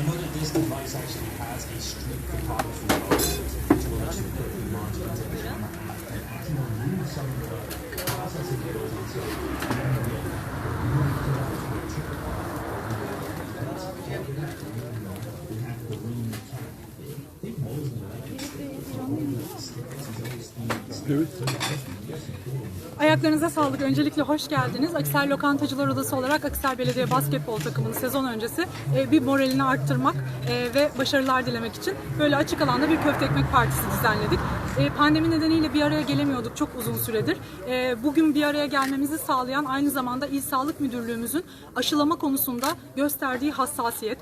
I know that this device actually has a street photography mode to let you quickly launch into the camera app. And actually remove some of the processing that. Goes into it. Ayaklarınıza sağlık. Öncelikle hoş geldiniz. Aksel Lokantacılar Odası olarak Aksel Belediye Basketbol takımının sezon öncesi e, bir moralini arttırmak e, ve başarılar dilemek için böyle açık alanda bir köfte ekmek partisi düzenledik. E, Pandemi nedeniyle bir araya gelemiyorduk çok uzun süredir. Bugün bir araya gelmemizi sağlayan aynı zamanda İl Sağlık Müdürlüğümüzün aşılama konusunda gösterdiği hassasiyet.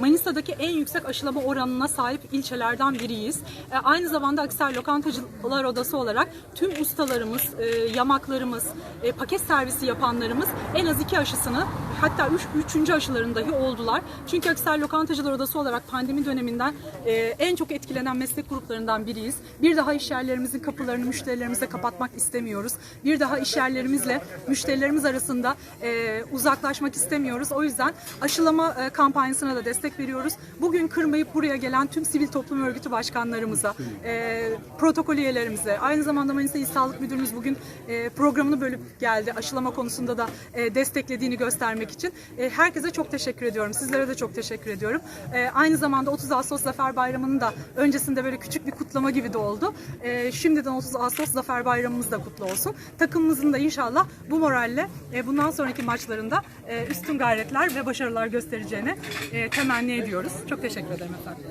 Manisa'daki en yüksek aşılama oranına sahip ilçelerden biriyiz. E, aynı zamanda Aksel Lokantacılar Odası olarak tüm ustalarımız, e, yamaklarımız, e, paket servisi yapanlarımız en az iki aşısını hatta üç, üçüncü aşılarını dahi oldular. Çünkü Aksel Lokantacılar Odası olarak pandemi döneminden e, en çok etkilenen meslek gruplarından biriyiz. Bir daha iş yerlerimizin kapılarını müşterilerimize kapatmak istemiyoruz. Bir daha iş yerlerimizle müşterilerimiz arasında e, uzaklaşmak istemiyoruz. O yüzden aşılama e, kampanyasına da destek veriyoruz. Bugün kırmayıp buraya gelen tüm sivil toplum örgütü başkanlarımıza, e, protokol üyelerimize, aynı zamanda Manisa İl Sağlık Müdürümüz bugün e, programını bölüp geldi. Aşılama konusunda da e, desteklediğini göstermek için. E, herkese çok teşekkür ediyorum. Sizlere de çok teşekkür ediyorum. E, aynı zamanda 30 Ağustos Zafer Bayramı'nın da öncesinde böyle küçük bir kutlama gibi de oldu. E, şimdiden 30 Ağustos Zafer Bayramımız da kutlu olsun. Takımımızın da inşallah bu moralle bundan sonraki maçlarında üstün gayretler ve başarılar göstereceğine e, temenni ediyoruz. Çok teşekkür ederim efendim.